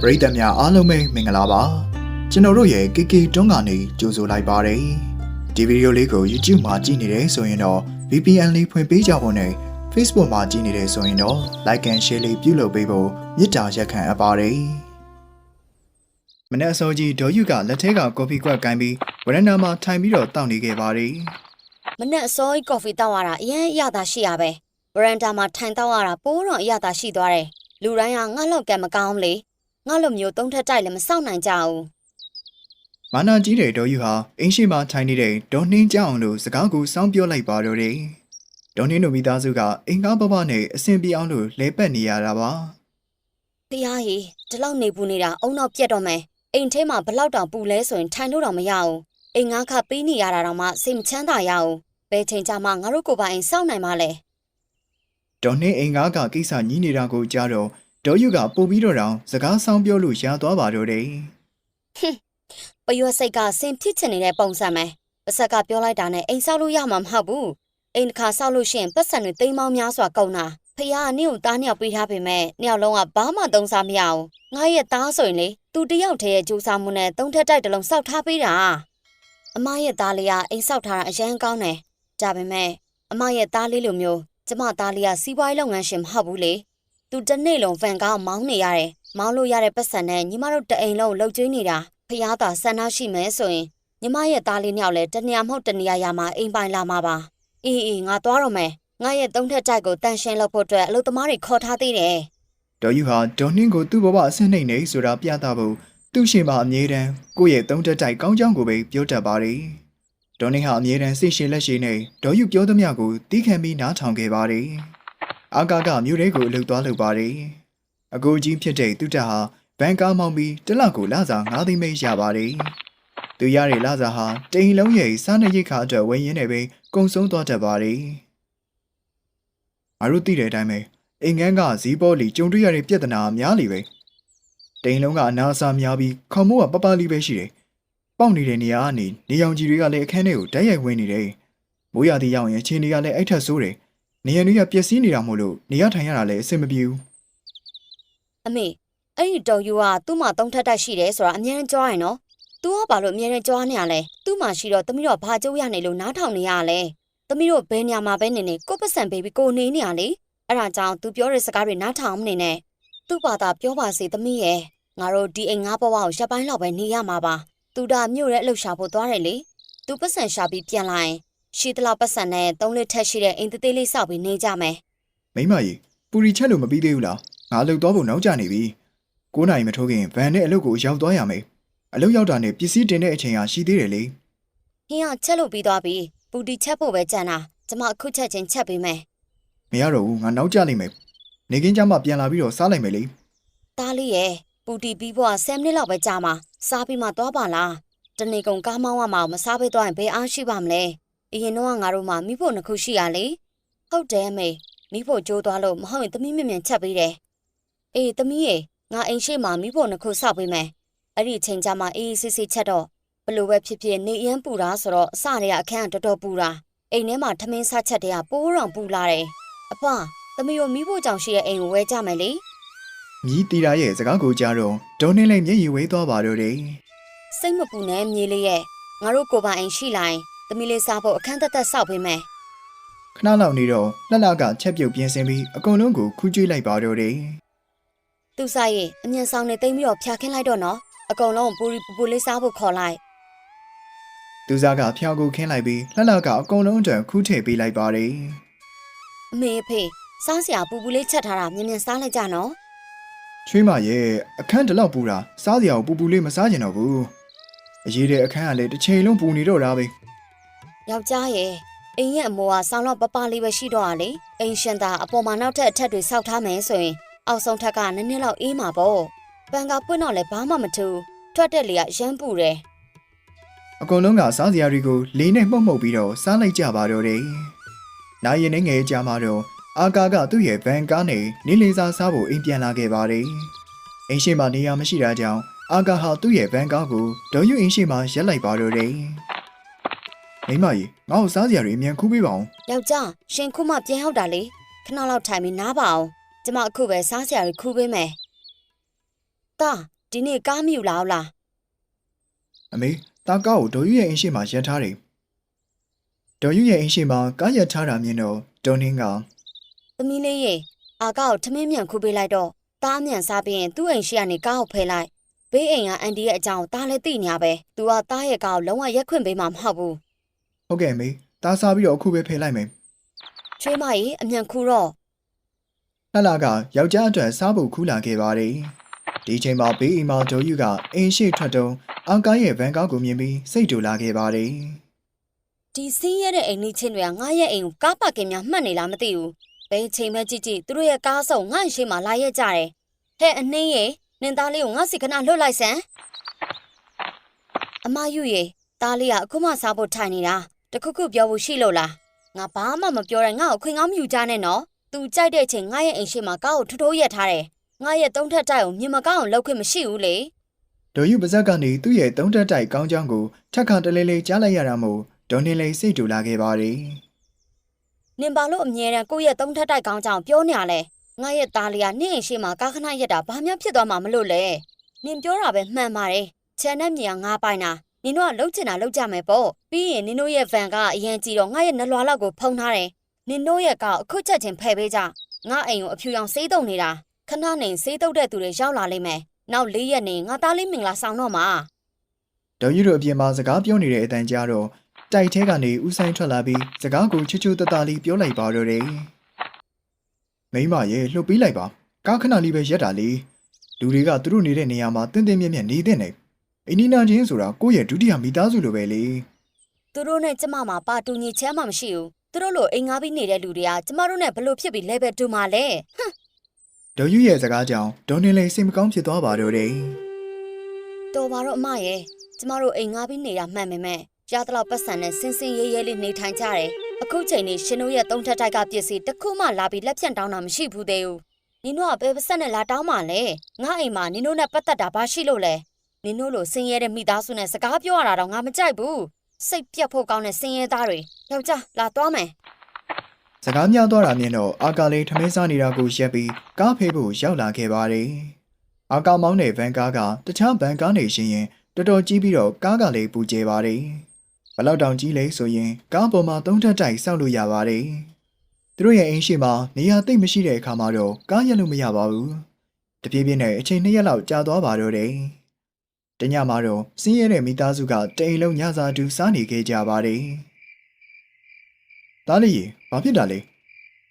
ပရိသတ်များအားလုံးပဲမင်္ဂလာပါကျွန်တော်တို့ရဲ့ KK တွန်းကနေကြိုဆိုလိုက်ပါတယ်ဒီဗီဒီယိုလေးကို YouTube မှာကြည့်နေတယ်ဆိုရင်တော့ VPN လေးဖွင့်ပေးကြဖို့နဲ့ Facebook မှာကြည့်နေတယ်ဆိုရင်တော့ Like and Share လေးပြုလုပ်ပေးဖို့မေတ္တာရက်ခံအပ်ပါတယ်မနေ့အစောကြီးဒေါ်ယူကလက်ထဲကကော်ဖီကွက်ကိုင်းပြီးဝရန်နာမှာထိုင်ပြီးတော့တောက်နေခဲ့ပါတယ်မနဲ့အစောကြီးကော်ဖီတောက်ရတာအရင်အရသာရှိရပဲဗရန်တာမှာထိုင်တောက်ရတာပိုးတော့အရသာရှိသွားတယ်လူတိုင်းကငါ့လောက်ကံမကောင်းလေ ငါ့လိုမျိုးသုံးထက်တိုက်လည်းမစောင့်နိုင်ကြဘူးမာနာကြီးတဲ့ဒေါ်ယူဟာအင်းရှိမှထိုင်နေတဲ့ဒေါ်နှင်းကြောင်လို့စကားကိုစောင်းပြောလိုက်ပါတော့တယ်ဒေါ်နှင်းတို့မိသားစုကအင်ကားဘဘနဲ့အဆင်ပြေအောင်လို့လဲပတ်နေရတာပါဖះကြီးဒီလောက်နေပူနေတာအုံနောက်ပြက်တော့မယ်အိမ်ထဲမှာဘလောက်တောင်ပူလဲဆိုရင်ထိုင်လို့တော့မရဘူးအိမ်ငါးခပေးနေရတာတော့မှစိတ်မချမ်းသာရဘူးဘယ်ချိန်ကြမှငါတို့ကိုယ်ပိုင်အိမ်စောင့်နိုင်မှလဲဒေါ်နှင်းအင်ကားကကိစ္စညီးနေတာကိုကြားတော့ ဒေါ်ယူကပို့ပြီးတော့တောင်စကားဆောင်ပြောလို့ရသွားပါတော့တယ်ပရွက်စိတ်ကစင်ဖြစ်ချင်နေတဲ့ပုံစံပဲပစက်ကပြောလိုက်တာနဲ့အိမ်ဆောက်လို့ရမှာမဟုတ်ဘူးအိမ်တစ်ခါဆောက်လို့ရှိရင်ပတ်စံတွေတိမ်မောင်းများစွာကုန်တာဖះကနင့်ကိုသားနှစ်ယောက်ပေးထားပေမဲ့နှစ်ယောက်လုံးကဘာမှသုံးစားမရဘူးငါရဲ့သားဆိုရင်လေသူတယောက်တည်းရဲ့ကြိုးစားမှုနဲ့သုံးထက်တိုက်တစ်လုံးစောက်ထားပေးတာအမရဲ့သားလေးကအိမ်ဆောက်ထားတာအရန်ကောင်းတယ်ဒါပေမဲ့အမရဲ့သားလေးလိုမျိုးကျမသားလေးကစီးပွားရေးလုပ်ငန်းရှင်မဟုတ်ဘူးလေ သူတစ်နေ့လုံးဗန်ကားမောင်းနေရတယ်မောင်းလို့ရတဲ့ပတ်စံနဲ့ညီမတို့တအိမ်လုံးလှုပ်ကျွေးနေတာဖះသာဆန္ဒရှိမယ်ဆိုရင်ညီမရဲ့သားလေးနှစ်ယောက်လည်းတနေရာမဟုတ်တနေရာရာမှာအိမ်ပိုင်လာမှာပါအေးအေးငါသွားတော့မယ်ငါရဲ့သုံးထက်တိုက်ကိုတန်ရှင်းလုပ်ဖို့အတွက်အလုပ်သမားတွေခေါ်ထားသေးတယ်ဒေါ်ယူဟာဒေါ်နှင်းကိုသူ့ဘဝအဆင့်နှိမ့်နေဆိုတာပြသဖို့သူ့ရှင်မှာအမြဲတမ်းကိုယ့်ရဲ့သုံးတက်တိုက်ကောင်းကြောင်းကိုပဲပြောတတ်ပါတယ်ဒေါ်နှင်းဟာအမြဲတမ်းစိတ်ရှည်လက်ရှည်နဲ့ဒေါ်ယူပြောသမျှကိုတီးခံပြီးနားထောင်ခဲ့ပါတယ် အာကာကမြို့ထဲကိုအလုပ်သွားလုပ်ပါတယ်အကိုကြီးဖြစ်တဲ့သူတက်ဟာဘန်ကားမောင်းပြီးတစ်လကိုလစာ9သိန်းပဲရပါတယ်သူရတဲ့လစာဟာတိမ်လုံးရဲ့စားနပ်ရိက္ခာအတွက်ဝယ်ရင်းနဲ့ပဲကုန်ဆုံးသွားတတ်ပါတယ်ငါတို့သိတဲ့အတိုင်းပဲအိမ်ငန်းကဇီးပေါ်လီကြုံတွေ့ရတဲ့ပြဿနာများလေပဲတိန်လုံးကအနာအဆာများပြီးခေါမိုးကပပလေးပဲရှိတယ်ပေါက်နေတဲ့နေရာကနေနေရောင်ကြီးတွေကလည်းအခန်းထဲကိုတိုက်ရိုက်ဝင်နေတယ်မိုးရသည်ရောက်ရင်အချင်းတွေကလည်းအဲ့ထက်ဆိုးတယ် နေရနွေးကပျက်စီးနေတာမို့လို့နေရထိုင်ရတာလည်းအဆင်မပြေဘူးအမေအဲ့ဒီတော်ယူကသူ့မှာသုံးထပ်တိုက်ရှိတယ်ဆိုတာအများနဲ့ကြောရင်နော်သူကဘာလို့အများနဲ့ကြောနေရလဲသူ့မှာရှိတော့သမီးတော့ဘာကြိုးရနေလို့နားထောင်နေရလဲသမီးတို့ဘယ်နေရာမှာပဲနေနေကိုပတ်စံဘေဘီကိုနေနေရလေအဲ့ဒါကြောင့်သူပြောတဲ့စကားတွေနားထောင်မနေနဲ့သူ့ဘာသာပြောပါစေသမီးရဲ့ငါတို့ဒီအိမ်ငါဘဝကိုရပ်ပိုင်းလောက်ပဲနေရမှာပါသူဒါမြို့ရဲလှုပ်ရှားဖို့သွားတယ်လေသူပတ်စံရှာပြီးပြန်လာရင် ရှိသလောက်ပတ်စံနဲ့သုံးလထက်ရှိတဲ့အိမ်သေးသေးလေးစောက်ပြီးနေကြမယ်မိမကြီးပူရီချက်လို့မပြီးသေးဘူးလားငါအလုပ်သွားဖို့နောက်ကျနေပြီ9နိုင်မထိုးခင်ဗန်နဲ့အလုပ်ကိုရောက်သွားရမယ်အလုပ်ရောက်တာနဲ့ပစ္စည်းတင်တဲ့အချိန်ဟာရှိသေးတယ်လေ။ဟင်းကချက်လို့ပြီးသွားပြီ။ပူတီချက်ဖို့ပဲကြံတာ။ကျမအခုချက်ချင်းချက်ပေးမယ်။မရတော့ဘူးငါနောက်ကျလိမ့်မယ်နေကင်းကြမှာပြန်လာပြီးတော့စားလိုက်မယ်လေသားလေးရဲ့ပူတီပြီးဖို့က10မိနစ်လောက်ပဲကြာမှာစားပြီးမှသွားပါလားတနေ့ကုန်ကားမောင်းရမှာမစားပေးသွားရင်ဘယ်အားရှိပါမလဲ အရင်တော့ကငါတို့မှမိဖို့နှစ်ခုရှိရလေဟုတ်တယ်အမေမိဖို့ကြိုးသွားလို့မဟုတ်ရင်သမီးမြင်မြင်ချက်ပေးတယ်အေးသမီးရေငါအိမ်ရှိမှမိဖို့နှစ်ခုစောက်ပေးမယ်အဲ့ဒီအချိန်ကျမှအေးအေးဆေးဆေးချက်တော့ဘလို့ပဲဖြစ်ဖြစ်နေရမ်းပူတာဆိုတော့အစတွေကအခန်းကတော်တော်ပူတာအိမ်ထဲမှာထမင်းစားချက်တွေကပိုးရောင်ပူလာတယ်အဖသမီးတို့မိဖို့ကြောင့်ရှိတဲ့အိမ်ကိုဝဲကြမယ်လေမြည်တီတာရဲ့စကားကိုကြားတော့ဒေါ်နှင်းလည်းမျက်ရည်ဝဲသွားပါတော့တယ်စိတ်မပူနဲ့မြေးလေးရဲ့ငါတို့ကိုယ်ပိုင်အိမ်ရှိလာရင် သမီးလေးစားဖို့အခန်းသက်သက်စောက်ပေးမယ်ခဏလောက်နေတော့လှလှကချက်ပြုတ်ပြင်းစင်ပြီးအကုန်လုံးကိုခူးကြွေးလိုက်ပါတော့တယ်။သူစားရင်အမြန်ဆောင်နေသိမ့်ပြီးတော့ဖျာခင်းလိုက်တော့နော်။အကုန်လုံးပူရီပူပူလေးစားဖို့ခေါ်လိုက်။သူစားကဖျောက်ကိုခင်းလိုက်ပြီးလှလှကအကုန်လုံးအတွက်ခူးထည့်ပေးလိုက်ပါတယ်။အမေအဖေစားစရာပူပူလေးချက်ထားတာမြန်မြန်စားလိုက်ကြနော်။ချွေးမရဲ့အခန်းတလောက်ပူတာစားစရာကိုပူပူလေးမစားကျင်တော့ဘူး။အရေးတဲ့အခန်းကလည်းတစ်ချိန်လုံးပူနေတော့တာပဲ။ ယောက်ျားရဲ့အိမ်ရဲ့အမိုးကဆောင်းတော့ပပလေးပဲရှိတော့ရလေ။အိမ်ရှင်သာအပေါ်မှာနောက်ထပ်အထက်တွေစောက်ထားမယ်ဆိုရင်အောက်ဆုံးထက်ကနည်းနည်းလောက်အေးမှာပေါ့။ပန်ကပွင့်တော့လည်းဘာမှမထူး။ထွက်တဲ့လေကရမ်းပူတယ်။အကုန်လုံးကစားစရာတွေကိုလေးနဲ့မှုတ်မှုတ်ပြီးတော့စားလိုက်ကြပါတော့တယ်။နိုင်ရင်နဲ့ငယ်ကြမှာတော့အာကာကသူ့ရဲ့ဗန်ကားနဲ့နေလေးစားစားဖို့အိမ်ပြန်လာခဲ့ပါတယ်။အိမ်ရှိမှနေရာမရှိတာကြောင့်အာကာဟာသူ့ရဲ့ဗန်ကားကိုဒေါ်ယူအိမ်ရှိမှရက်လိုက်ပါတော့တယ်။ မိမကြီးငါ့ကိုစားစရာတွေအမြန်ခူးပေးပါအောင်။ယောက်ျားရှင်ခုမှပြန်ရောက်တာလေ။ခဏလောက်ထိုင်ပြီးနားပါအောင်။ကျမအခုပဲစားစရာတွေခူးပေးမယ်။တသားဒီနေ့ကားမယူလာဘူးလားအမေတာကားကိုဒေါ်ယူရဲ့အင်းရှိမှာရပ်ထားတယ်ဒေါ်ယူရဲ့အင်းရှိမှာကားရပ်ထားတာမြင်တော့ဒေါ်နင်းကသမီးလေးရေအာကားကိုထမင်းမြန်ခုပေးလိုက်တော့တားမြန်စားပြီးရင်သူ့အိမ်ရှိကနေကားကိုဖယ်လိုက်ဘေးအိမ်ကအန်ဒီရဲ့အကြောင်းတားလည်းသိညာပဲ။ तू ကတားရဲ့ကားကိုလုံးဝရက်ခွင့်ပေးမှာမဟုတ်ဘူး ဟုတ်ကဲ့အမေတားစားပြီးတော့အခုပဲဖယ်လိုက်မယ်။ချွေးမကြီးအမြန်ခုတော့လှလှကယောက်ျားအတွက်စားဖို့ခူးလာခဲ့ပါတယ်ဒီချိန်မှာဘေးအိမ်မှာဒေါ်ယူကအင်းရှိထွက်တုံးအောင်ကားရဲ့ဗန်ကားကိုမြင်ပြီးစိတ်တူလာခဲ့ပါတယ်ဒီစင်းရဲတဲ့အိမ်လေးချင်းတွေကငါရဲ့အိမ်ကိုကားပါကင်များမှတ်နေလားမသိဘူး။ဘယ်ချိန်မှကြည့်ကြည့်သူတို့ရဲ့ကားစုံငါ့ရှိမှလာရက်ကြတယ်။ဟဲ့အနှင်းရေနင်သားလေးကိုငါစီခဏလွတ်လိုက်စမ်း။အမယူရေသားလေးကအခုမှစားဖို့ထိုင်နေတာ တခုခုပြောဖို့ရှိလို့လား။ငါဘာမှမပြောတဲ့ငါ့ကိုခွင်ကောင်းမယူကြနဲ့နော်။ तू ကြိုက်တဲ့အချိန်ငါရဲ့အိမ်ရှိမှကားကိုထိုးထိုးရက်ထားတယ်။ငါရဲ့သုံးထက်တိုက်ကိုမြင်မကောင်းအောင်လုပ်ခွင့်မရှိဘူးလေ။ဒေါ်ယူပါဇက်ကနေသူ့ရဲ့သုံးတက်တိုက်ကောင်းချောင်းကိုထက်ခါတလဲလဲကြားလိုက်ရတာမို့ဒေါ်နင်းလေးစိတ်တူလာခဲ့ပါတယ်နင်ဘာလို့အမြဲတမ်းကိုယ့်ရဲ့သုံးထက်တိုက်ကောင်းကြောင်ပြောနေရလဲငါရဲ့သားလေးကနင့်အိမ်ရှိမှာကားခဏရက်တာဘာမှဖြစ်သွားမှာမလို့လဲနင်ပြောတာပဲမှန်ပါတယ်ချန်နဲ့မြေကငါပိုင်တာ နင်တို့ကလှုပ်ချင်တာလှုပ်ကြမယ်ပေါ့ပြီးရင်နင်တို့ရဲ့ဗန်ကအရင်ကြည့်တော့ငါရဲ့နှလွားလောက်ကိုဖုံထားတယ်နင်တို့ရဲ့ကအခုချက်ချင်းဖယ်ပေးကြငါအိမ်ကိုအဖြူရောင်စေးတုံနေတာခဏနေစေးတုတ်တဲ့သူတွေရောက်လာလိမ့်မယ်နောက်၄ရက်နေငါသားလေးမင်္ဂလာဆောင်တော့မှာဒေါ်ယူတို့အပြင်မှာစကားပြောနေတဲ့အတန်ကြားတော့တိုက်ထဲကနေဦးဆိုင်ထွက်လာပြီးစကားကိုချွတ်ချွတ်တတလေးပြောလိုက်ပါတော့တယ်မိမရဲ့လှုပ်ပေးလိုက်ပါကားခဏလေးပဲရက်တာလေလူတွေကသူတို့နေတဲ့နေရာမှာတင်းတင်းမြတ်မြတ်နေတဲ့နေ အိနီနာချင်းဆိုတာကိုယ့်ရဲ့ဒုတိယမိသားစုလိုပဲလေသူတို့နဲ့ကျမမှာပါတူညီချမ်းမှမရှိဘူးသူတို့လိုအိမ်ငါးပြီးနေတဲ့လူတွေကကျမတို့နဲ့ဘလို့ဖြစ်ပြီးလဲပဲတူမှာလဲဒေါ်ယူရဲ့စကားကြောင့်ဒေါ်နင်းလေးစိတ်မကောင်းဖြစ်သွားပါတော့တယ်တော်ပါတော့အမရဲ့ကျမတို့အိမ်ငါးပြီးနေတာမှန်ပေမဲ့ရသလောက်ပတ်စံနဲ့စင်စင်ရဲရဲလေးနေထိုင်ကြတယ်အခုချိန်နေရှင်တို့ရဲ့သုံးထက်တိုက်ကပစ္စည်းတစ်ခုမှလာပြီးလက်ဖြန့်တောင်းတာမရှိဘူးသေးဘူးနင်တို့ကဘယ်ပတ်စံနဲ့လာတောင်းမှလဲငါအိမ်မှာနင်တို့နဲ့ပတ်သက်တာဘာရှိလို့လဲ နင်တို့လိုစင်ရဲတဲ့မိသားစုနဲ့စကားပြောရတာတော့ငါမကြိုက်ဘူးစိတ်ပြတ်ဖို့ကောင်းတဲ့စင်ရဲသားတွေယောက်ျားလာသွားမယ်စကားများသွားတာမြင်တော့အာကာလေးထမင်းစားနေတာကိုရက်ပြီးကားဖေးဖို့ရောက်လာခဲ့ပါတယ်အာကာမောင်းတဲ့ဗန်ကားကတခြားဗန်ကားနေရှင်ရင်တော်တော်ကြီးပြီးတော့ကားကလေးပူကျဲပါတယ်ဘလောက်တောင်ကြီးလဲဆိုရင်ကားပေါ်မှာသုံးထပ်တိုက်ဆောက်လို့ရပါတယ်သူတို့ရဲ့အိမ်ရှိမှာနေရာသိပ်မရှိတဲ့အခါမှာတော့ကားရက်လို့မရပါဘူးတပြေးပြေးနဲ့အချိန်နှစ်ရက်လောက်ကြာသွားပါတော့တယ် တညမှာတော့စင်းရဲတဲ့မိသားစုကတအိမ်လုံးညစာတူစားနေခဲ့ကြပါတယ်သားလေးရေဘာဖြစ်တာလဲ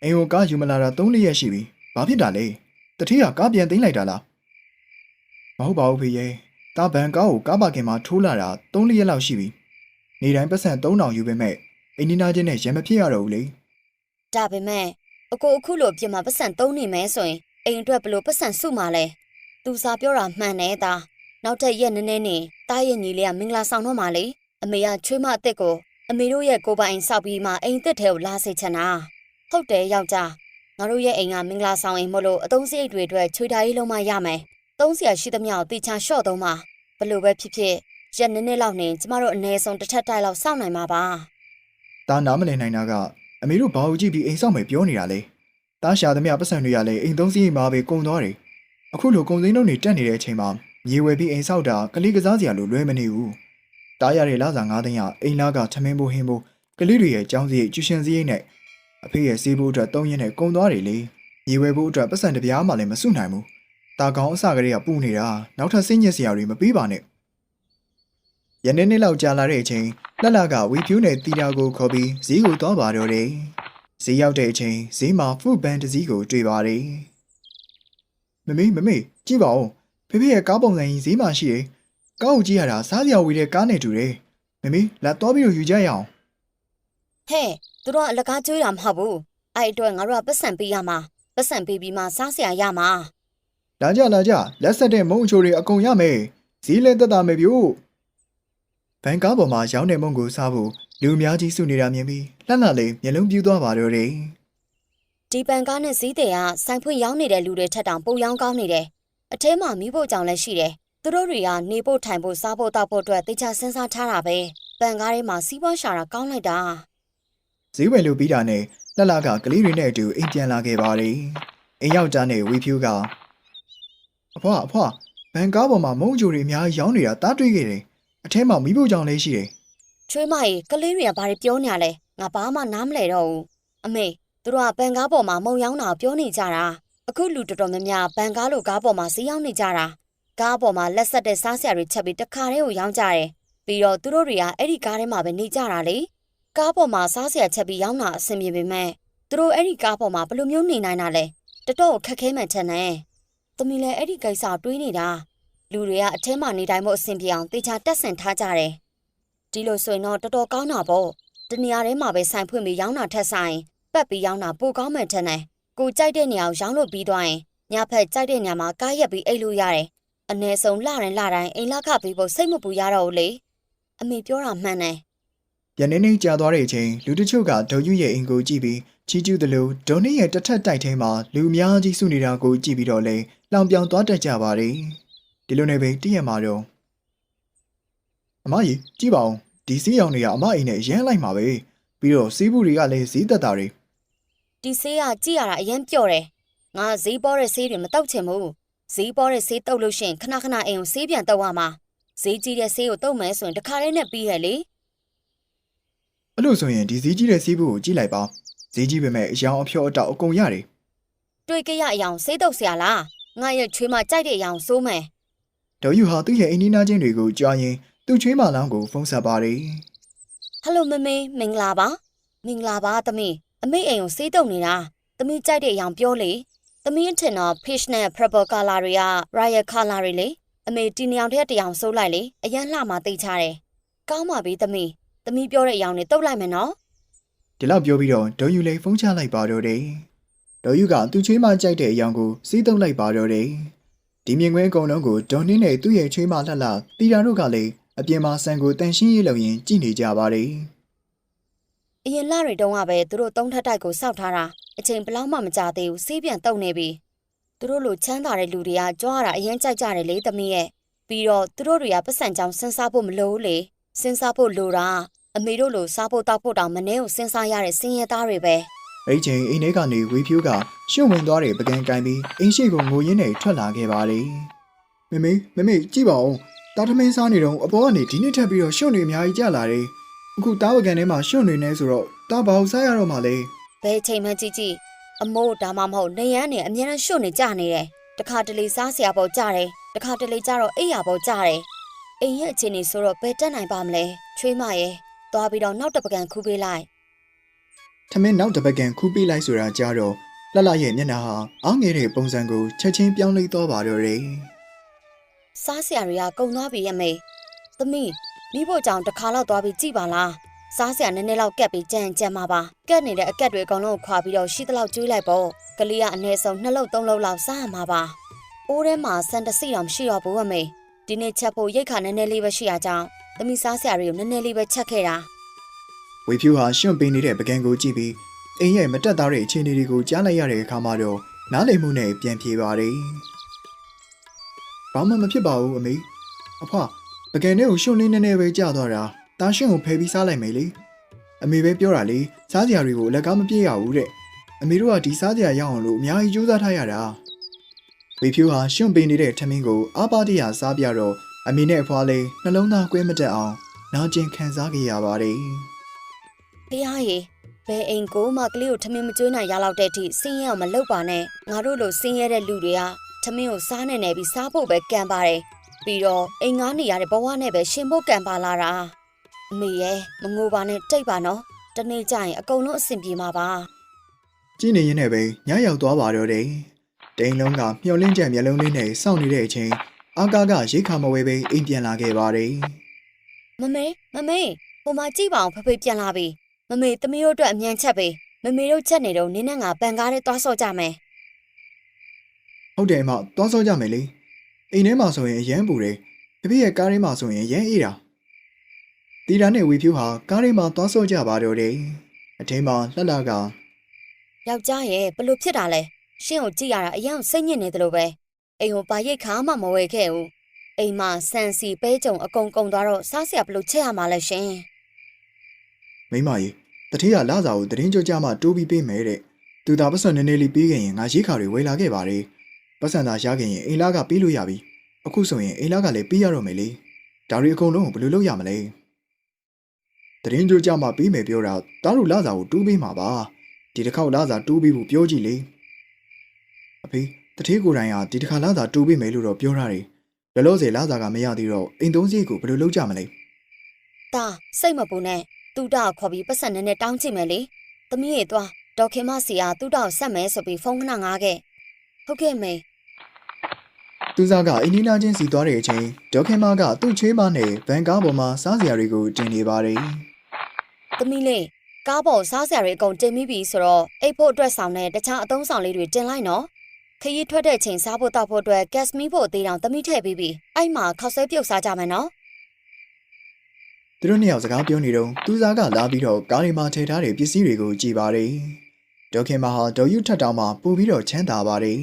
အိမ်ကိုကားယူမလာတာ၃လရက်ရှိပြီဘာဖြစ်တာလဲတတိယကားပြန်သိမ်းလိုက်တာလားမဟုတ်ပါဘူးဖေရဲ့တာဘန်ကားကိုကားပါခင်မှာထိုးလာတာ၃လရက်လောက်ရှိပြီနေတိုင်းပတ်စံ3000ယူပေမဲ့အိမ်နီးနားချင်းနဲ့ရံမဖြစ်ရတော့ဘူးလေဒါပေမဲ့အကိုအခုလိုအပြင်မှာပတ်စံသုံးနေမယ်ဆိုရင်အိမ်အတွက်ဘလို့ပတ်စံစုမှာလဲသူစားပြောတာမှန်တယ်သား နောက်ထပ်ရက်နည်းနည်းနဲ့တားရဲ့ညီလေးကမင်္ဂလာဆောင်တော့မှလေအမေကချွေးမအစ်စ်ကိုအမေတို့ရဲ့ကိုပိုင်ဆောက်ပြီးမှအိမ်သစ်ထဲကိုလာစေချင်တာဟုတ်တယ်ယောက်ျားငါတို့ရဲ့အိမ်ကမင်္ဂလာဆောင်အိမ်မို့လို့အသုံးစရိတ်တွေအတွက်ချွေးသားကြီးလုံးမရမယ်သုံးစရာရှိသမျှကိုတေချာလျှော့သုံးပါဘလို့ပဲဖြစ်ဖြစ်ရက်နည်းနည်းလောက်နဲ့ကျမတို့အ ਨੇ ဆုံးတစ်ထပ်တိုက်လောက်စောင့်နိုင်မှာပါဒါနားမလည်နိုင်တာကအမေတို့ဘာလို့ကြည့်ပြီးအိမ်ဆောင်မယ်ပြောနေတာလဲတားရှာသမျှပတ်စံတွေကလည်းအိမ်သုံးစရိတ်မှာပဲကုန်သွားတယ်အခုလိုကုန်စင်းတို့နေတက်နေတဲ့အချိန်မှာ မြေဝယ်ပြီးအိမ်ဆောက်တာကလေးကစားစရာလိုလွဲမနေဘူးတားရတဲ့လစာ9သိန်းကအိမ်သားကထမင်းဖို့ဟင်းဖို့ကလေးတွေရဲ့ကြောင်းစရိတ်ကျူရှင်စရိတ်နဲ့အဖေရဲ့စီးဖို့အတွက်သုံးရင်းနဲ့ကုန်သွားတယ်လေမြေဝယ်ဖို့အတွက်ပတ်စံတစ်ပြားမှလည်းမစုနိုင်ဘူးတာကောင်းအစကလေးကပူနေတာနောက်ထပ်စိတ်ညစ်စရာတွေမပေးပါနဲ့ယနေ့နေ့လောက်ကြာလာတဲ့အချိန်လက်လာကဝီဖြူးနဲ့တီတာကိုခေါ်ပြီးဈေးကိုသွားပါတော့တယ်ဈေးရောက်တဲ့အချိန်ဈေးမှာဖုတ်ဘန်တစ်စီးကိုတွေ့ပါတယ်မမေမမေကြည့်ပါဦး ဖေဖေရဲ့ကားပုံစံကြီးဈေးမှာရှိတယ်ကားကိုကြည့်ရတာစားစရာဝေတဲ့ကားနဲ့တူတယ်မမေလာသွားပြီးတော့ယူကြရအောင်ဟဲ့သူတို့ကအလကားကျွေးတာမဟုတ်ဘူးအဲ့အတွက်ငါတို့ကပတ်စံပေးရမှာပတ်စံပေးပြီးမှစားစရာရမှာလာကြလာကြလက်ဆက်တဲ့မုံအချိုတွေအကုန်ရမယ်ဈေးလဲတက်တာမယ်ဗျို့ဘန်ကားပေါ်မှာရောင်းတဲ့မုံကိုစားဖို့လူအများကြီးစုနေတာမြင်ပြီးလှလှလေးမျက်လုံးပြူးသွားပါတော့တယ်ဒီပန်ကားနဲ့ဈေးတယ်ကစိုင်ဖွင့်ရောင်းနေတဲ့လူတွေထက်တောင်ပိုရောင်းကောင်းနေတယ် အထဲမှာမိဖို့ကြောင်လည်းရှိတယ်သူတို့တွေကနေဖို့ထိုင်ဖို့စားဖို့တောက်ဖို့အတွက်တေချာစဉ်းစားထားတာပဲပန်ကားထဲမှာစီးပွားရှာတာကောင်းလိုက်တာဈေးဝယ်လို့ပြီးတာနဲ့လှလှကကလေးတွေနဲ့အတူအိမ်ပြန်လာခဲ့ပါတယ်အိမ်ယောက်ျားနဲ့ဝီဖြူကအဖွားအဖွားဘန်ကားပေါ်မှာမုံကြိုတွေအများကြီးရောင်းနေတာတားတွေ့ခဲ့တယ်အထဲမှာမီးဖို့ကြောင်လေးရှိတယ်ချွေးမရေကလေးတွေကဘာတွေပြောနေရလဲငါဘာမှနားမလဲတော့ဘူးအမေသူတို့ကဘန်ကားပေါ်မှာမုံရောင်းတာကိုပြောနေကြတာ အခုလူတော်တော်များများဘန်ကားလိုကားပေါ်မှာဈေးရောက်နေကြတာကားပေါ်မှာလက်ဆက်တဲ့စားစရာတွေချက်ပြီးတခါတည်းကိုရောင်းကြတယ်ပြီးတော့သူတို့တွေကအဲ့ဒီကားထဲမှာပဲနေကြတာလေကားပေါ်မှာစားစရာချက်ပြီးရောင်းတာအဆင်ပြေပေမဲ့သူတို့အဲ့ဒီကားပေါ်မှာဘယ်လိုမျိုးနေနိုင်တာလဲတော်တော်ခက်ခဲမှန်ထင်တယ်သမီးလည်းအဲ့ဒီကိစ္စတွေးနေတာလူတွေကအထဲမှာနေတိုင်းမို့အဆင်ပြေအောင်တေချာတက်ဆင်ထားကြတယ်ဒီလိုဆိုရင်တော့တော်တော်ကောင်းတာပေါ့တနေရာထဲမှာပဲဆိုင်ဖွင့်ပြီးရောင်းတာထက်ဆိုင်ပတ်ပြီးရောင်းတာပိုကောင်းမှန်ထင်တယ် ကိုကြိုက်တဲ့နေရာကိုရောင်းလို့ပြီးသွားရင်ညဖက်ကြိုက်တဲ့နေရာမှာကားရက်ပြီးအိတ်လို့ရတယ်အ ਨੇ ဆုံးလှရင်လှတိုင်းအိမ်လခပြီးဖို့စိတ်မပူရတော့ဘူးလေအမေပြောတာမှန်တယ်။ပြန်နေနေကြာသွားတဲ့အချိန်လူတချို့ကဒေါ်ယူရဲ့အင်ကိုကြည့်ပြီးချီးကျူးသလိုဒေါ်နေရဲ့တစ်ထက်တိုက်ထဲမှာလူအများကြီးစုနေတာကိုကြည့်ပြီးတော့လေလောင်ပြောင်သွားတတ်ကြပါတယ်။ဒီလိုနဲ့ပဲတည့်ရမှာတော့အမကြီးကြည့်ပါဦးဒီစီးရောင်တွေက အမအိမ်နဲ့ရမ်းလိုက်မှာပဲပြီးတော့စီးဘူးတွေကလည်းဈေးသက်တာတွေ ဒီဆေးကကြည့်ရတာအရင်ပြော့တယ်ငါဈေးပေါ်တဲ့ဆေးတွေမတောက်ချင်ဘူးဈေးပေါ်တဲ့ဆေးတောက်လို့ရှင်ခဏခဏအိမ်ကိုဆေးပြန်တောက်ရမှာဈေးကြီးတဲ့ဆေးကိုတောက်မယ်ဆိုရင်တခါလေးနဲ့ပြီးရဲ့လေအဲ့လိုဆိုရင်ဒီဈေးကြီးတဲ့ဆေးဘူးကိုကြည့်လိုက်ပါဈေးကြီးပေမဲ့အယောင်အဖျော်အတောက်အကုန်ရတယ်တွေးကြရအယောင်ဆေးတောက်ဆရာလားငါရဲ့ချွေးမကြိုက်တဲ့အယောင်စိုးမယ်ဒေါ်ယူဟာသူ့ရဲ့အင်းနီနာချင်းတွေကိုကြားရင်သူ့ချွေးမလောင်းကိုဖုံးဆက်ပါတယ်ဟယ်လိုမမေမင်္ဂလာပါမင်္ဂလာပါသမီး အမေအိမ်ကိုစေးတုံနေတာသမီးကြိုက်တဲ့အယောင်ပြောလေသမီးအထင်တော့ fish နဲ့ purple color တွေက royal color တွေလေအမေတီနေအောင်တစ်တစ်ယောင်စိုးလိုက်လေအရန်လှမှသိချတယ်ကောင်းပါပြီသမီးသမီးပြောတဲ့အယောင်တွေတုတ်လိုက်မယ်နော်ဒီလောက်ပြောပြီးတော့ဒေါ်ယူလည်းဖုန်းချလိုက်ပါတော့တယ်ဒေါ်ယူကသူ့ချွေးမကြိုက်တဲ့အယောင်ကိုစီးသုံးလိုက်ပါတော့တယ်ဒီမြင်ကွင်းအကုန်လုံးကိုဒေါ်နင်းနဲ့သူ့ရဲ့ချွေးမလှလှတီတာတို့ကလည်းအပြင်မှာဆန်ကိုတန်ရှင်းရေးလုပ်ရင်ကြည့်နေကြပါတယ် အရင်လတွေတုန်းကပဲသူတို့သုံးထပ်တိုက်ကိုစောက်ထားတာအချိန်ဘလောက်မှမကြာသေးဘူးစေးပြန်တုံနေပြီသူတို့လိုချမ်းသာတဲ့လူတွေကကြွားရတာအရင်ကြိုက်ကြတယ်လေသမီးရဲ့ပြီးတော့သူတို့တွေကပတ်စံကြောင်စဉ်းစားဖို့မလိုဘူးလေစဉ်းစားဖို့လိုတာအမေတို့လိုစားဖို့တောက်ဖို့တောင်မနှဲကိုစဉ်းစားရတဲ့စင်ရသားတွေပဲအဲ့ဒီချိန်အိမ်ထဲကနေဝေဖြူးကရှုံဝင်သွားတဲ့ပကံကင်ပြီးအင်းရှိကိုငိုရင်းနဲ့ထွက်လာခဲ့ပါတယ်မမေမမေကြည့်ပါဦးတာထမင်းစားနေတော့အပေါ်ကနေဒီနေ့ထပ်ပြီးတော့ရှုံနေအများကြီးကြလာတယ် အခုတားပကံထဲမှာရှုံနေနေဆိုတော့တားဘာလို့စားရတော့မှလဲဘယ်ချိန်မှကြည့်ကြည့်အမိုးဒါမှမဟုတ်နေရန်နေအများနဲ့ရှုပ်နေကြနေတယ်တခါတလေစားစရာပေါ်ကြတယ်တခါတလေကျတော့အိပ်ရာပေါ်ကြတယ်အိမ်ရဲ့အခြေအနေဆိုတော့ဘယ်တက်နိုင်ပါမလဲချွေးမရဲ့သွားပြီးတော့နောက်တစ်ပကံခူးပေးလိုက်ထမင်းနောက်တစ်ပကံခူးပေးလိုက်ဆိုတာကြတော့လှလှရဲ့မျက်နှာဟာအောင်းငယ်တဲ့ပုံစံကိုချက်ချင်းပြောင်းလဲသွားပါတော့တယ်စားစရာတွေကကုန်သွားပြီရဲ့မေသမီး မိဖို့ကြောင့်တစ်ခါတော့သွားပြီးကြည့်ပါလားစားစရာနည်းနည်းလောက်ကက်ပြီးကြမ်းကြမ်းပါပါကက်နေတဲ့အကက်တွေအကုန်လုံးကိုခွာပြီးတော့ရှိသလောက်ကျွေးလိုက်ပေါ့ကလေးကအနည်းဆုံးနှစ်လုံးသုံးလုံးလောက်စားရမှာပါအိုးထဲမှာစံတစီတောင်မရှိတော့ဘူးအမေဒီနေ့ချက်ဖို့ရိတ်ခါနည်းနည်းလေးပဲရှိရကြောင်းသမီးစားစရာတွေကိုနည်းနည်းလေးပဲချက်ခဲ့တာဝေဖြူဟာရှွန့်ပေးနေတဲ့ပကံကိုကြည့်ပြီးအိမ်ရဲ့မတက်သားတဲ့အခြေအနေတွေကိုကြားလိုက်ရတဲ့အခါမှာတော့နားလည်မှုနဲ့ပြန်ပြေပါတယ်ဘာမှမဖြစ်ပါဘူးအမေအဖွာ ပကံထဲကိုရှွန့်လေးနည်းနည်းပဲကြာသွားတာတားရှွန့်ကိုဖယ်ပြီးစားလိုက်မယ်လေအမေပဲပြောတာလေစားစရာတွေကိုအလက်ကားမပြေရဘူးတဲ့အမေတို့ကဒီစားစရာရအောင်လို့အများကြီးကြိုးစားထားရတာဝေဖြူဟာရှွန့်ပေးနေတဲ့ထမင်းကိုအာပါတရစားပြတော့အမေနဲ့အဖွာလေးနှလုံးသားကွဲမတက်အောင်နာကျင်ခံစားခဲ့ရပါတယ်ဖះရေဘယ်အိမ်ကိုမှကလေးကိုထမင်းမကျွေးနိုင်ရလောက်တဲ့အထိဆင်းရဲအောင်မလုပ်ပါနဲ့ငါတို့လိုဆင်းရဲတဲ့လူတွေကထမင်းကိုစားနေနေပြီးစားဖို့ပဲကံပါတယ် ပြီးတော့အိမ်ငားနေရတဲ့ဘဝနဲ့ပဲရှင်ဖို့ကံပါလာတာအမေရဲ့မငိုပါနဲ့တိတ်ပါနော်တနေ့ကျရင်အကုန်လုံးအဆင်ပြေမှာပါကြည့်နေရင်လည်းပဲညရောက်သွားပါတော့တယ်။တိန်လုံးကမျောလင်းချက်မျက်လုံးလေးနဲ့စောင့်နေတဲ့အချိန်အာကာကရိတ်ခါမဝဲပဲအိမ်ပြန်လာခဲ့ပါတယ်မမေမမေဟိုမှာကြည့်ပါအောင်ဖဖေပြန်လာပြီမမေသမီးတို့အတွက်အမြန်ချက်ပေးမမေတို့ချက်နေတော့နင်းနဲ့ငါပန်ကားလေးသွားဆော့ကြမယ်။ဟုတ်တယ်အမသွားစောကြမယ်လေ။ အိမ်ထဲမှာဆိုရင်အရန်ပူတယ်။တပည့်ရဲ့ကားထဲမှာဆိုရင်အရန်အေးတာ။တီတာနဲ့ဝီဖြူဟာကားထဲမှာသွားစောကြပါတော့တယ်။အထင်းမှာလှလှကယောက်ျားရဲ့ဘလို့ဖြစ်တာလဲရှင့်ကိုကြည့်ရတာအရင်စိတ်ညစ်နေတယ်လို့ပဲအိမ်ကိုဘာရိတ်ခါမှမဝယ်ခဲ့ဘူးအိမ်မှာဆန်စီပဲကြုံအကုန်ကုန်သွားတော့စားစရာဘလို့ချက်ရမှာလဲရှင်မိမကြီးတတိယလာစာကိုတရင်ကြကြမှတိုးပြီးပေးမယ်တဲ့။သူသာပတ်စံနည်းနည်းလေးပေးခဲ့ရင်ငါရိတ်ခါတွေဝယ်လာခဲ့ပါတယ်။ ပတ်စံသာရခဲ့ရင်အိမ်လာကပေးလို့ရပြီအခုဆိုရင်အိမ်လာကလည်းပြီးရတော့မယ်လေဒါတွေအကုန်လုံးကိုဘယ်လိုလုပ်ရမလဲတရင်ကြိုကြမှာပြီးမယ်ပြောတာတားတို့လာစာကိုတူးပေးမှာပါဒီတစ်ခေါက်လာစာတူးပေးဖို့ပြောကြည့်လေအဖေတထေးကိုယ်တိုင်ကဒီတစ်ခါလာစာတူးပေးမယ်လို့တော့ပြောထားတယ်လောလောဆယ်လာစာကမရသေးတော့အိမ်သုံးစည်းကိုဘယ်လိုလုပ်ကြမလဲတာစိတ်မပူနဲ့တူတာကိုခေါ်ပြီးပတ်စံနဲ့နဲ့တောင်းကြည့်မယ်လေသမီးရေသွားဒေါက်ခင်မစီယာတူတာကိုဆက်မယ်ဆိုပြီးဖုန်းခဏငားခဲ့ဟုတ်ကဲ့မေ သူစားကအင်းနီနာချင်းစီသွားတဲ့အချိန်ဒေါက်ခင်မကသူ့ချွေးမနဲ့ဗန်ကားပေါ်မှာစားစရာတွေကိုတင်နေပါတယ်သမီးလေးကားပေါ်စားစရာတွေအကုန်တင်ပြီးပြီဆိုတော့အိတ်ဖို့အတွက်ဆောင်တဲ့တခြားအသုံးဆောင်လေးတွေတင်လိုက်နော်ခရီးထွက်တဲ့ချိန်စားဖို့တောက်ဖို့အတွက်ကက်စမီဖို့အသေးတောင်သမီးထည့်ပြီးပြီအဲ့မှာခောက်ဆွဲပြုတ်စားကြမယ်နော်သူတို့နှစ်ယောက်စကားပြောနေတော့သူစားကလာပြီးတော့ကားတွေမှာထည့်ထားတဲ့ပစ္စည်းတွေကိုကြည်ပါတယ်ဒေါက်ခင်မဟာဒေါ်ယူထက်တောင်မှပို့ပြီးတော့ချမ်းသာပါတယ်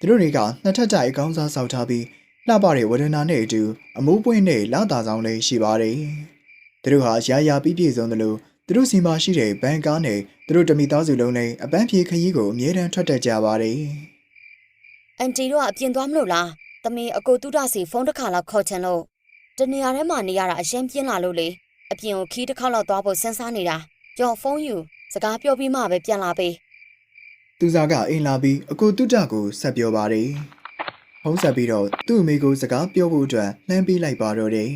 သူတို့တွေကနှစ်ထပ်ကြိုက်အကောင်းစားဆောက်ထားပြီးလှပတဲ့ဝဒနာနဲ့အတူအမိုးပွင့်နဲ့လာတာဆောင်လေးရှိပါတယ်သူတို့ဟာရာရာပြည့်ပြည့်စုံတယ်လို့သူတို့စီမှာရှိတဲ့ဘန်ကားနဲ့သူတို့တမိသားစုလုံးနဲ့အပန်းဖြေခရီးကိုအမြဲတမ်းထွက်တတ်ကြပါတယ်အန်တီတို့ကအပြင်သွားမလို့လားသမီးအကိုတူတာစီဖုန်းတစ်ခါလောက်ခေါ်ချင်လို့တနေရာထဲမှာနေရတာအရင်ပြင်းလာလို့လေအပြင်ကိုခီးတစ်ခေါက်လောက်သွားဖို့စဉ်းစားနေတာကြော်ဖုန်းယူစကားပြောပြီးမှပဲပြန်လာပေး သူစားကအိမ်လာပြီးအကိုတုတ္တကိုဆက်ပြောပါတယ်ဖုံးဆက်ပြီးတော့သူ့အမေကိုစကားပြောဖို့အတွက်လှမ်းပေးလိုက်ပါတော့တယ်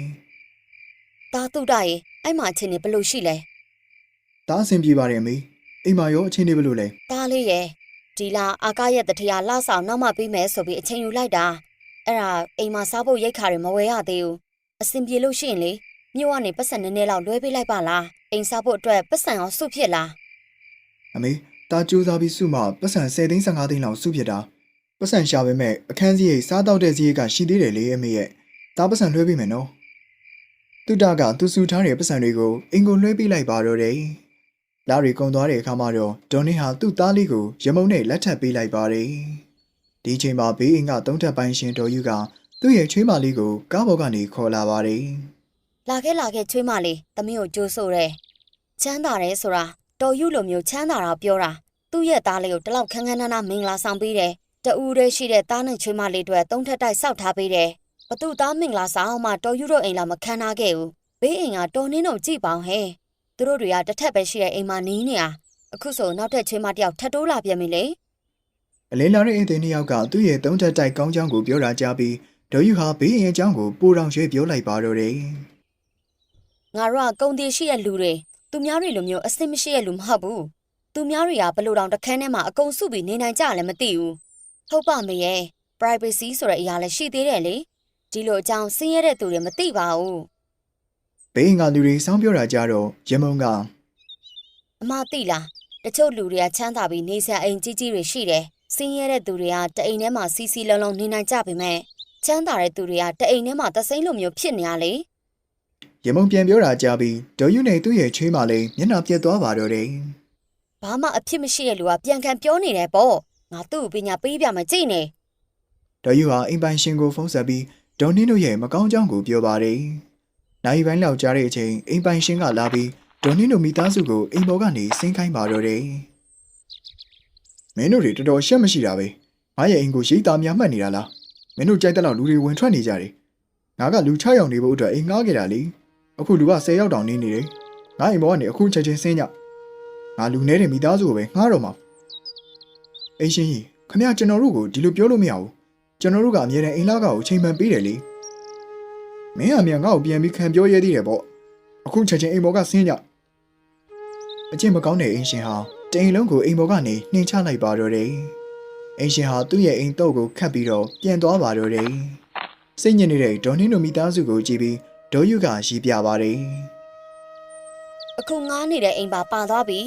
တာတူတာရေအဲ့မှာအချင်းနေဘယ်လို့ရှိလဲ။ဒါအဆင်ပြေပါတယ်အမေ။အိမ်မှာရောအချင်းနေဘယ်လိုလဲတားလေးရဲ့ဒီလာအာကာရဲ့တထရာလှဆောင်နောက်မှပြီးမယ်ဆိုပြီးအချိန်ယူလိုက်တာအဲ့ဒါအိမ်မှာစားဖို့ရိတ်ခါတွေမဝယ်ရသေးဘူးအဆင်ပြေလို့ရှိရင်လေမြို့ကနေပတ်စံနည်းနည်းလောက်လွှဲပေးလိုက်ပါလားအိမ်စားဖို့အတွက်ပတ်စံအောင်စုဖြစ်လား။အမေ ဒါကြိုးစားပြီးစုမှပတ်စံ10သိန်း15သိန်းလောက်စုဖြစ်တာ။ပတ်စံရှာပေမဲ့အခန်းစည်းရိတ်စားတော့တဲ့စည်းရိတ်ကရှိသေးတယ်လေအမေရဲ့။ဒါပတ်စံလွှဲပေးမယ်နော်။တုတ္တကသူစုထားတဲ့ပတ်စံတွေကိုအင်ကိုလွှဲပေးလိုက်ပါတော့တယ်။လာရီကုံသွားတဲ့အခါမှာတော့ဒေါ်နေဟာသူ့သားလေးကိုရမုံနဲ့လက်ထပ်ပေးလိုက်ပါတယ်။ဒီချိန်မှာဘေးအိမ်ကသုံးထပ်ပိုင်းရှင်တော်ယူကသူ့ရဲ့ချွေးမလေးကိုကားပေါ်ကနေခေါ်လာပါတယ်။လာခဲ့လာခဲ့ချွေးမလေးသမီးကိုကြိုးဆိုရဲချမ်းသာတယ်ဆိုတာ တော်ယူလိုမျိုးချမ်းသာတာပြောတာသူ့ရဲ့သားလေးကိုတလောက်ခန်းခန်းနားနားမင်္ဂလာဆောင်ပေးတယ်တူဦးတည်းရှိတဲ့သားနဲ့ချွေးမလေးတွေသုံးထက်တိုက်စောက်ထားပေးတယ်ဘသူသားမင်္ဂလာဆောင်မှတော်ယူတို့အိမ်လာမခံနာခဲ့ဘူးဘေးအိမ်ကတော်နှင်းတို့ကြည့်ပေါင်းဟဲ့သူတို့တွေကတစ်ထက်ပဲရှိတဲ့အိမ်မှာနီးနေတာအခုဆိုနောက်ထပ်ချွေးမတစ်ယောက်ထပ်တိုးလာပြန်ပြီလေအလင်းလာတဲ့အိမ်သည်နှစ်ယောက်ကသူ့ရဲ့သုံးထပ်တိုက်ကောင်းချောင်းကိုပြောတာကြားပြီးဒေါ်ယူဟာဘေးရင်အကြောင်းကိုပိုတောင်ရွှေပြောလိုက်ပါတော့တယ်ငါတို့ကကုံတီရှိတဲ့လူတွေ သူများတွေလိုမျိုးအစစ်မရှိတဲ့လူမဟုတ်ဘူးသူများတွေကဘလို့တောင်တခန်းထဲမှာအကုန်စုပြီးနေနိုင်ကြလည်းမသိဘူးဟုတ်ပါမရဲ့ privacy ဆိုတဲ့အရာလည်းရှိသေးတယ်လေဒီလိုအကြောင်းဆင်းရဲတဲ့သူတွေမသိပါဘူး။ဘေးရင်ကလူတွေစောင်းပြောတာကြားတော့ရမုံကအမသိလားတချို့လူတွေကချမ်းသာပြီးနေစရာအိမ်ကြီးကြီးတွေရှိတယ်ဆင်းရဲတဲ့သူတွေကတအိမ်ထဲမှာစီစီလုံးလုံးနေနိုင်ကြပေမဲ့ချမ်းသာတဲ့သူတွေကတအိမ်ထဲမှာသစိမ့်လိုမျိုးဖြစ်နေရလေ ရမုံပြန်ပြောတာကြားပြီးဒေါ်ယူနဲ့သူ့ရဲ့ချွေးမလေးမျက်နှာပြက်သွားပါတော့တယ်ဘာမှအဖြစ်မရှိတဲ့လူကပြန်ခံပြောနေတယ်ပေါ့ငါသူ့ကိုပညာပေးပြမယ်ကြည့်နေ။ဒေါ်ယူဟာအိမ်ပိုင်ရှင်ကိုဖုန်းဆက်ပြီးဒေါ်နင်းတို့ရဲ့မကောင်းကြောင်းကိုပြောပါတယ်။နိုင်ပိုင်းလောက်ကြားတဲ့အချိန်အိမ်ပိုင်ရှင်ကလာပြီးဒေါ်နင်းတို့မိသားစုကိုအိမ်ပေါ်ကနေဆင်းခိုင်းပါတော့တယ်။မင်းတို့တွေတော်တော်ရှက်မရှိတာပဲ။ငါရဲ့အိမ်ကိုရိတ်သားများမှတ်နေတာလား။မင်းတို့ကြိုက်တဲ့လောက်လူတွေဝင်ထွက်နေကြတယ်။ငါကလူ6ယောက်နေဖို့အတွက်အိမ်ငှားခဲ့တာလေ။ အခုလူက10ယောက်တောင်နေနေတယ်။ငါအိမ်ပေါ်ကနေအခုချက်ချင်းဆင်းကြ။ငါလူနေတဲ့မိသားစုကိုပဲငှားတော့မှာ။အိမ်ရှင်ကြီးခမရကျွန်တော်တို့ကိုဒီလိုပြောလို့မရဘူး။ကျွန်တော်တို့ကအမြဲတမ်းအိမ်လာကောက်ကိုချိန်မှန်ပေးတယ်လေမင်းအမြန်ငါ့ကိုပြန်ပြီးခံပြောရဲသေးတယ်ပေါ့အခုချက်ချင်းအိမ်ပေါ်ကဆင်းကြအချင်းမကောင်းတဲ့အိမ်ရှင်ဟာတအိမ်လုံးကိုအိမ်ပေါ်ကနေနှင်ချလိုက်ပါတော့တယ်အိမ်ရှင်ဟာသူ့ရဲ့အိမ်တော့ကိုခတ်ပြီးတော့ပြန်သွားပါတော့တယ်စိတ်ညစ်နေတဲ့ဒေါ်နှင်းတို့မိသားစုကိုကြည့်ပြီး ဒေါ်ယူကရီးပြပါတယ်အခုငားနေတဲ့အိမ်ပါပါသွားပြီ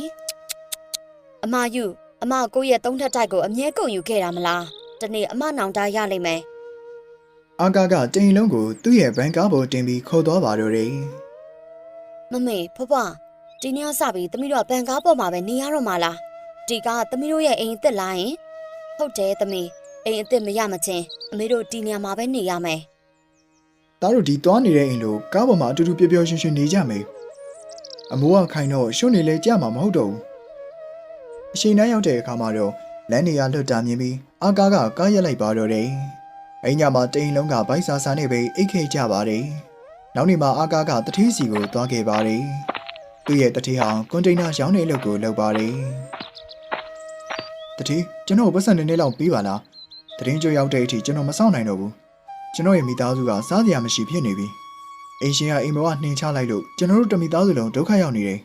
အမယူအမကိုယ့်ရဲ့သုံးထက်တိုက်ကိုအမြဲကုန်ယူခဲ့တာမလားဒီနေ့အမနောင်တရလိမ့်မယ်အာကာကတအိမ်လုံးကိုသူ့ရဲ့ဘန်ကားပေါ်တင်ပြီးခေါ်သွားပါတော့တယ်မမေဖွားဖွားဒီနေ့ကစပြီးသမီးတို့ကဘန်ကားပေါ်မှာပဲနေရတော့မှာလားဒီကသမီးတို့ရဲ့အိမ်အစ်စ်လားယင်ဟုတ်တယ်သမီးအိမ်အစ်စ်မရမချင်းအမေတို့ဒီနေရာမှာပဲနေရမယ် သားတို့ဒီသွားနေတဲ့အိမ်လိုကားပေါ်မှာအတူတူပျော်ပျော်ရွှင်ရွှင်နေကြမယ်အမိုးကခိုင်တော့ရှုံနေလဲကြမှာမဟုတ်တော့ဘူးအချိန်တိုင်းရောက်တဲ့အခါမှာတော့လမ်းနေရလွတ်တာမြင်ပြီးအာကာကကားရက်လိုက်ပါတော့တယ်အိမ်ညမှာတိမ်လုံးကဘိုက်ဆာဆာနဲ့ပဲအိတ်ခဲကြပါတယ်။နောက်နေ့မှာအာကားကတထေးစီကိုသွားခဲ့ပါတယ်။သူ့ရဲ့တထေးဟာကွန်တိန်နာရောင်းတဲ့အလုပ်ကိုလုပ်ပါတယ်။တထေးကျွန်တော်ပတ်စံနေနေလောက်ပေးပါလား။တရင်ကြွရောက်တဲ့အထိကျွန်တော်မစောင့်နိုင်တော့ဘူး။ ကျွန်တော်ရဲ့မိသားစုကစားစရာမရှိဖြစ်နေပြီ။အိမ်ရှင်ကအိမ်မောကနှင်ချလိုက်လို့ကျွန်တော်တို့တမိသားစုလုံးဒုက္ခရောက်နေတယ်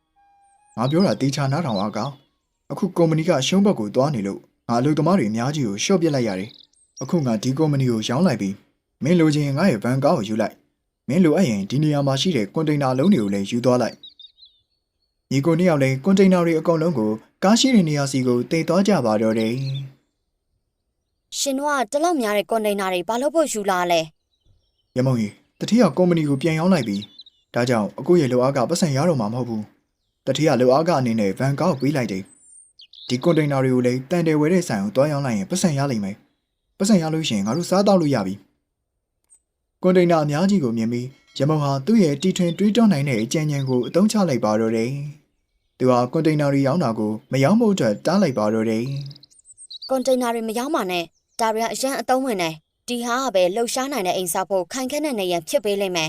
။ငါပြောတာတေချာနားထောင်အာကားအခုကုမ္ပဏီကရှုံးဘက်ကိုသွားနေလို့ငါအလုပ်သမားတွေအများကြီးကိုရှော့ပြစ်လိုက်ရတယ်။အခုငါဒီကုမ္ပဏီကိုရောင်းလိုက်ပြီးမင်းလိုချင်ရင်ငါရဲ့ဗန်ကားကိုယူလိုက်။မင်းလိုအပ်ရင်ဒီနေရာမှာရှိတဲ့ကွန်တိန်နာလုံးတွေကိုလည်းယူသွားလိုက်။ညီကိုနှစ်ယောက်လည်းကွန်တိန်နာတွေအကုန်လုံးကိုကားရှိတဲ့နေရာစီကိုတင်သွားကြပါတော့တယ် ရှင်တို့ကတလောက်များတဲ့ကွန်တိန်နာတွေဘာလို့ဖို့ယူလာလဲ။ရမုံကြီးတတိယကုမ္ပဏီကိုပြန်ရောင်းလိုက်ပြီးဒါကြောင့်အခုရဲ့လိုအားကပတ်စံရတော့မှာမဟုတ်ဘူး။တတိယလိုအားကအနေနဲ့ဗန်ကားကိုပေးလိုက်တယ်။ဒီကွန်တိန်နာတွေကိုလည်းတန်တယ်ဝဲတဲ့ဆိုင်ကိုတွားရောင်းလိုက်ရင်ပတ်စံရလိမ့်မယ်။ပတ်စံရလို့ရှိရင်ငါတို့စားတော့လို့ရပြီ။ကွန်တိန်နာအများကြီးကိုမြင်ပြီးရမုံဟာသူ့ရဲ့တီထွင်တွေးတောနိုင်တဲ့အကြံဉာဏ်ကိုအသုံးချလိုက်ပါတော့တယ်။သူဟာကွန်တိန်နာတွေရောင်းတာကိုမရောင်းဖို့အတွက်တားလိုက်ပါတော့တယ်ကွန်တိန်နာတွေမရောက်ပါနဲ့ ဒါတွေကအရန်အသုံးဝင်တယ်ဒီဟာကပဲလှုပ်ရှားနိုင်တဲ့အိမ်ဆောက်ဖို့ခိုင်ခက်တဲ့နေရန်ဖြစ်ပေးလိမ့်မယ်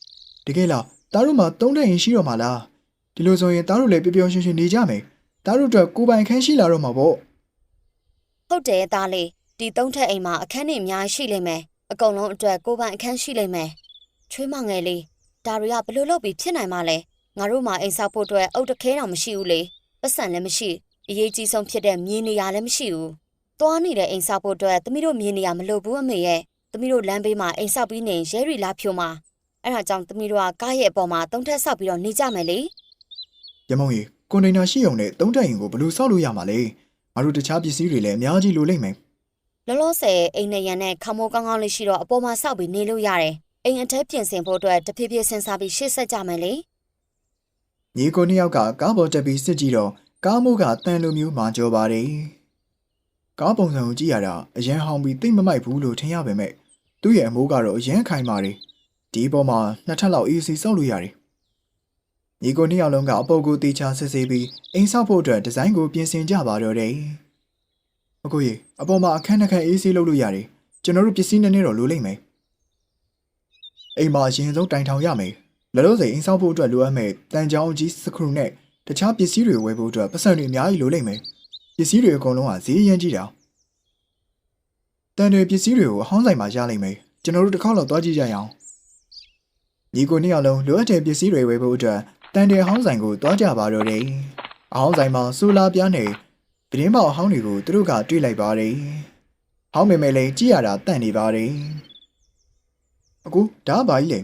။တကယ်လားတားတို့မှာသုံးတဲ့ရင်ရှိတော့မှာလား။ဒီလိုဆိုရင်တားတို့လည်းပျော်ပျော်ရွှင်ရွှင်နေကြမယ်။တားတို့အတွက်ကိုယ်ပိုင်ခန်းရှိလာတော့မှာပေါ့။ဟုတ်တယ်သားလေးဒီသုံးထက်အိမ်မှာအခန်းတွေအများကြီးရှိလိမ့်မယ်အကုန်လုံးအတွက်ကိုယ်ပိုင်အခန်းရှိလိမ့်မယ်ချွေးမငယ်လေးဒါတွေကဘယ်လို့လုပ်ပြီးဖြစ်နိုင်မှာလဲငါတို့မှာအိမ်ဆောက်ဖို့အတွက်အုတ်တခဲတောင်မရှိဘူးလေပတ်စံလည်းမရှိအရေးကြီးဆုံးဖြစ်တဲ့မြေနေရာလည်းမရှိဘူး သွားနေတဲ့အိမ်ဆောက်ဖို့အတွက်သမီးတို့မြေနေရာမလိုဘူးအမေရဲ့သမီးတို့လမ်းဘေးမှာအိမ်ဆောက်ပြီးနေရင်ရဲရီလာဖြိုမှာအဲ့ဒါကြောင့်သမီးတို့ကကားရဲ့အပေါ်မှာသုံးထက်ဆောက်ပြီးတော့နေကြမယ်လေရမုံရီကွန်တိန်နာရှိုံနဲ့သုံးတက်ရင်ကိုဘယ်လိုဆောက်လို့ရမှာလဲငါတို့တခြားပစ္စည်းတွေလည်းအများကြီးလိုလိမ့်မယ်လောလောဆယ်အိမ်နဲ့ရန်နဲ့ခမိုးကောင်းကောင်းလေးရှိတော့အပေါ်မှာဆောက်ပြီးနေလို့ရတယ်အိမ်အထက်ပြင်ဆင်ဖို့အတွက်တဖြည်းဖြည်းစဉ်းစားပြီးရှေ့ဆက်ကြမယ်လေညီကိုနှစ်ယောက်ကကားပေါ်တက်ပြီးစစ်ကြည့်တော့ကားမိုးကတန်လိုမျိုးမှကြောပါတယ် ကားပုံစံကိုကြည့်ရတာအရန်ဟောင်းပြီးတိတ်မမိုက်ဘူးလို့ထင်ရပေမဲ့သူ့ရဲ့အမိုးကတော့အရန်ခိုင်ပါတယ်ဒီပေါ်မှာနှစ်ထပ်လောက် AC ဆောက်လို့ရတယ်ညီကိုနှစ်ယောက်လုံးကအပေါ်ကိုတေချာစစ်ဆေးပြီးအိမ်ဆောက်ဖို့အတွက်ဒီဇိုင်းကိုပြင်ဆင်ကြပါတော့တယ်အကိုကြီးအပေါ်မှာအခန်းတစ်ခန်း AC လုပ်လို့ရတယ်ကျွန်တော်တို့ပစ္စည်းနည်းနည်းတော့လိုလိမ့်မယ်အိမ်မှာအရင်ဆုံးတိုင်ထောင်ရမယ်လောလောဆယ်အင်းဆောက်ဖို့အတွက်လိုအပ်မဲ့တန်ကြောင်းကြီးစခရုနဲ့တခြားပစ္စည်းတွေဝယ်ဖို့အတွက်ပတ်စံတွေအများကြီးလိုလိမ့်မယ် ပစ္စည်းတွေအကုန်လုံးကဈေးအရင်ကြီးတာတန်တွေပစ္စည်းတွေကိုအဟောင်းဆိုင်မှာရလိမ့်မယ်ကျွန်တော်တို့တစ်ခေါက်လောက်သွားကြည့်ကြရအောင်ညီကိုနှစ်ယောက်လုံးလိုအပ်တဲ့ပစ္စည်းတွေဝယ်ဖို့အတွက်တန်တွေအဟောင်းဆိုင်ကိုသွားကြပါတော့တယ်အဟောင်းဆိုင်မှာဆိုလာပြားနဲ့ပြင်းပေါအဟောင်းတွေကိုသူတို့ကတွေ့လိုက်ပါတယ်ဟောင်းမေမဲလည်းကြည့်ရတာတန့်နေပါတယ်အခုဒါကဘာကြီးလဲ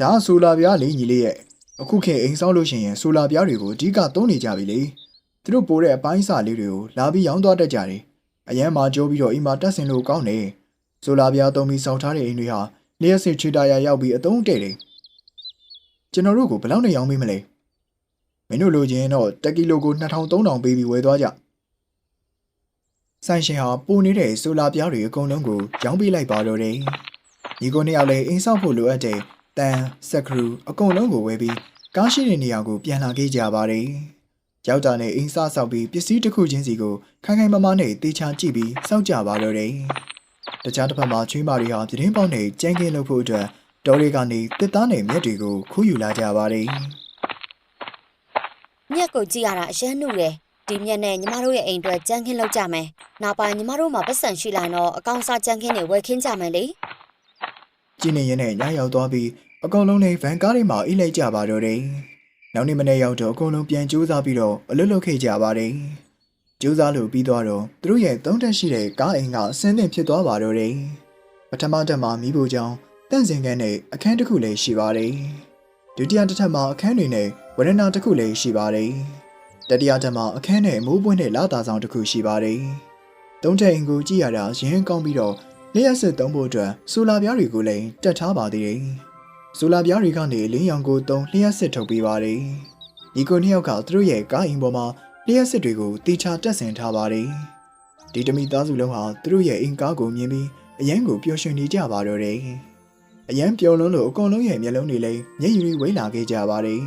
ဒါကဆိုလာပြားလေညီလေးရဲ့အခုခေတ်အိမ်ဆောက်လို့ရှိရင်ဆိုလာပြားတွေကိုအဓိကသုံးနေကြပြီလေ သူတို့ပိုးတဲ့အပိုင်းအစလေးတွေကိုလာပြီးရောင်းသွားတတ်ကြတယ်အရန်မှာကြိုးပြီးတော့အိမ်မှာတက်ဆင်လို့ကောင်းတယ်ဆိုလာပြားသုံးပြီးစောက်ထားတဲ့အိမ်တွေဟာလျှက်စစ်ချွေတာရရောက်ပြီးအသုံးတဲ့တယ်ကျွန်တော်တို့ကိုဘယ်လောက်နဲ့ရောင်းပေးမလဲမင်းတို့လိုချင်ရင်တော့တက်ကီလိုကို2000 3000ပေးပြီးဝယ်သွားကြဆိုင်ရှင်ဟာပိုနေတဲ့ဆိုလာပြားတွေအကုန်လုံးကိုရောင်းပေးလိုက်ပါတော့တယ်ညီကိုနှစ်ယောက်လည်းအိမ်ဆောက်ဖို့လိုအပ်တဲ့တန်စက်ခရူအကုန်လုံးကိုဝယ်ပြီးကားရှိတဲ့နေရာကိုပြန်လာခဲ့ကြပါတယ်။ ကြောက်တာနဲ့အင်းစားဆောက်ပြီးပစ္စည်းတစ်ခုချင်းစီကိုခိုင်ခိုင်မာမာနဲ့တေချာကြည့်ပြီးစောင့်ကြပါတော့တယ်။တခြားတစ်ဖက်မှာချွေးမတွေဟာပြတင်းပေါက်နဲ့ကြမ်းကင်းလုပ်ဖို့အတွက်တော်တွေကနေတစ်သားနဲ့မြက်တွေကိုခူးယူလာကြပါတယ်မြက်ကိုကြည့်ရတာအရန်နှုတယ်ဒီမြက်နဲ့ညီမတို့ရဲ့အိမ်အတွက်ကြမ်းခင်းလောက်ကြမယ်နောက်ပိုင်းညီမတို့မှာပတ်စံရှိလာရင်တော့အကောင်စားကြမ်းခင်းတွေဝယ်ခင်းကြမယ်လေ။ကြည်နေရင်နဲ့ညရောက်သွားပြီးအကုန်လုံးနဲ့ဗန်ကားတွေမှာအိတ်လိုက်ကြပါတော့တယ်။ နောက်နေ့မနေ့ရောက်တော့အကုန်လုံးပြန်ကြိုးစားပြီးတော့အလွတ်လွတ်ခဲ့ကြပါတယ်။ကြိုးစားလို့ပြီးသွားတော့သူတို့ရဲ့သုံးတက်ရှိတဲ့ကားအိမ်ကအစင်းသင့်ဖြစ်သွားပါတော့တယ်။ပထမတက်မှာမိဖို့ကြောင့်တန့်စင်ခန်းနဲ့အခန်းတစ်ခုလည်းရှိပါတယ်။ဒုတိယတစ်ထပ်မှာအခန်းတွေနဲ့ဝရဏတစ်ခုလည်းရှိပါတယ်။တတိယတက်မှာအခန်းနဲ့မိုးပွင့်တဲ့လာသာဆောင်တစ်ခုရှိပါတယ်။သုံးထပ်အိမ်ကိုကြည့်ရတာရင်းကောင်းပြီးတော့လျှက်စစ်သုံးဖို့အတွက်ဆိုလာပြားတွေကိုလည်းတက်ထားပါသေးတယ်။ ဆိုလာပြားတွေကနေလင်းရောင်ကိုသုံးလျှက်စစ်ထုတ်ပေးပါတယ်။ညီကိုနှစ်ယောက်ကသူတို့ရဲ့ကားအိမ်ပေါ်မှာလျှက်စစ်တွေကိုတီချာတက်ဆင်ထားပါတယ်။ဒီတမိသားစုလုံးဟာသူတို့ရဲ့အိမ်ကားကိုမြင်ပြီးအရန်ကိုပျော်ရွှင်နေကြပါတော့တယ်။အရန်ပျော်လွန်းလို့အကုန်လုံးရဲ့မျက်လုံးတွေလည်းမျက်ရည်တွေဝိလာခဲ့ကြပါတယ်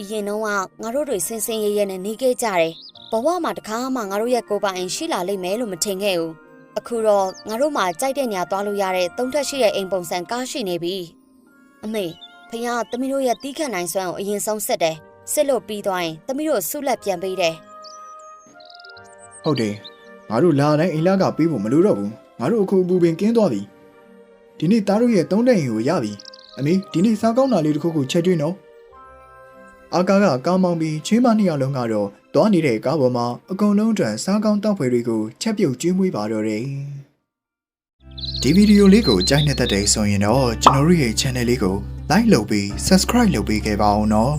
အရင်တော့ကငါတို့တွေစင်စင်ရဲရဲနဲ့နေခဲ့ကြတယ်ဘဝမှာတခါမှငါတို့ရဲ့ကိုယ်ပိုင်အိမ်ရှိလာလိမ့်မယ်လို့မထင်ခဲ့ဘူး အခုတော့ငါတို့မှကြိုက်တဲ့ညာသွားလို့ရတဲ့သုံးထက်ရှိတဲ့အိမ်ပုံစံကားရှိနေပြီအမေဖခင်ကသမီးတို့ရဲ့တီးခတ်နိုင်စွမ်းကိုအရင်ဆုံးစစ်တယ်စစ်လို့ပြီးသွားရင်သမီးတို့ဆုလက်ပြန်ပေးတယ်ဟုတ်တယ်ငါတို့လာတိုင်းအိမ်လာကပေးဖို့မလိုတော့ဘူးငါတို့အခုအပူပင်ကင်းသွားပြီဒီနေ့သားတို့ရဲ့သုံးတဲ့အိမ်ကိုရပြီအမေဒီနေ့စားကောင်းတာလေးတစ်ခုခုချက်ကျွေးနော် အာကာကကားမောင်းပြီးချင်းမနှစ်ယောက်လုံးကတော့သွားနေတဲ့ကားပေါ်မှာအကုန်လုံးအတွက်စားကောင်းတောက်ဖွယ်တွေကိုချက်ပြုတ်ကျွေးမွေးပါတော့တယ်ဒီဗီဒီယိုလေးကိုကြိုက်နေတဲ့တဲ့ဆိုရင်တော့ကျွန်တော်တို့ရဲ့ channel လေးကို like လုပ်ပြီး subscribe လုပ်ပေးခဲ့ပါအောင်နော်